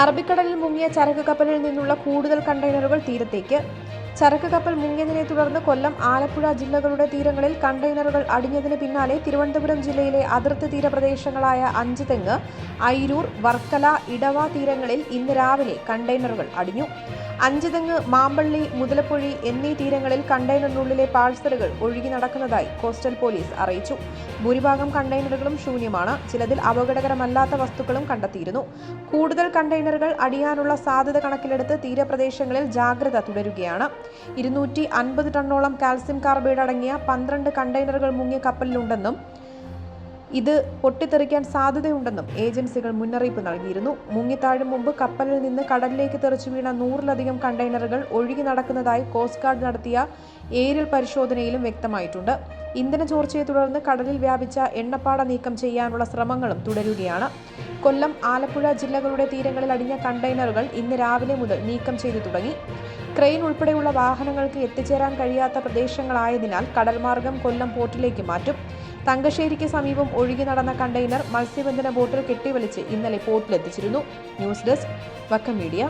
അറബിക്കടലിൽ മുങ്ങിയ ചരക്ക് കപ്പലിൽ നിന്നുള്ള കൂടുതൽ കണ്ടെയ്നറുകൾ തീരത്തേക്ക്. ചരക്ക് കപ്പൽ മുങ്ങിയതിനെ തുടർന്ന് കൊല്ലം ആലപ്പുഴ ജില്ലകളുടെ തീരങ്ങളിൽ കണ്ടെയ്നറുകൾ അടിഞ്ഞതിന് പിന്നാലെ തിരുവനന്തപുരം ജില്ലയിലെ അതിർത്തി തീരപ്രദേശങ്ങളായ അഞ്ചുതെങ്ങ് ഐരൂർ വർക്കല ഇടവ തീരങ്ങളിൽ ഇന്ന് രാവിലെ കണ്ടെയ്നറുകൾ അടിഞ്ഞു. അഞ്ചുതെങ്ങ് മാമ്പള്ളി മുതലപ്പുഴി എന്നീ തീരങ്ങളിൽ കണ്ടെയ്നറിനുള്ളിലെ പാഴ്സലുകൾ ഒഴുകി നടക്കുന്നതായി കോസ്റ്റൽ പോലീസ് അറിയിച്ചു. ഭൂരിഭാഗം കണ്ടെയ്നറുകളും ശൂന്യമാണ്. ചിലതിൽ അപകടകരമല്ലാത്ത വസ്തുക്കളും കണ്ടെത്തിയിരുന്നു. കൂടുതൽ കണ്ടെയ്നറുകൾ അടിയാനുള്ള സാധ്യത കണക്കിലെടുത്ത് തീരപ്രദേശങ്ങളിൽ ജാഗ്രത തുടരുകയാണ്. ഇരുന്നൂറ്റി അൻപത് ടണ്ണോളം കാൽസ്യം കാർബൈഡ് അടങ്ങിയ പന്ത്രണ്ട് കണ്ടെയ്നറുകൾ മുങ്ങിയ കപ്പലിലുണ്ടെന്നും ഇത് പൊട്ടിത്തെറിക്കാൻ സാധ്യതയുണ്ടെന്നും ഏജൻസികൾ മുന്നറിയിപ്പ് നൽകിയിരുന്നു. മുങ്ങിത്താഴും മുമ്പ് കപ്പലിൽ നിന്ന് കടലിലേക്ക് തെറിച്ചു വീണ നൂറിലധികം കണ്ടെയ്നറുകൾ ഒഴുകി നടക്കുന്നതായി കോസ്റ്റ് ഗാർഡ് നടത്തിയ ഏരിയൽ പരിശോധനയിലും വ്യക്തമായിട്ടുണ്ട്. ഇന്ധന ചോർച്ചയെ തുടർന്ന് കടലിൽ വ്യാപിച്ച എണ്ണപ്പാട നീക്കം ചെയ്യാനുള്ള ശ്രമങ്ങളും തുടരുകയാണ്. കൊല്ലം ആലപ്പുഴ ജില്ലകളുടെ തീരങ്ങളിൽ അടിഞ്ഞ കണ്ടെയ്നറുകൾ ഇന്ന് രാവിലെ മുതൽ നീക്കം ചെയ്തു തുടങ്ങി. ക്രെയിൻ ഉൾപ്പെടെയുള്ള വാഹനങ്ങൾക്ക് എത്തിച്ചേരാൻ കഴിയാത്ത പ്രദേശങ്ങളായതിനാൽ കടൽമാർഗം കൊല്ലം പോർട്ടിലേക്ക് മാറ്റും. തങ്കശ്ശേരിക്ക് സമീപം ഒഴുകി നടന്ന കണ്ടെയ്നർ മത്സ്യബന്ധന ബോട്ടിൽ കെട്ടിവലിച്ച് ഇന്നലെ പോർട്ടിലെത്തിച്ചിരുന്നു. News desk Vakkom media.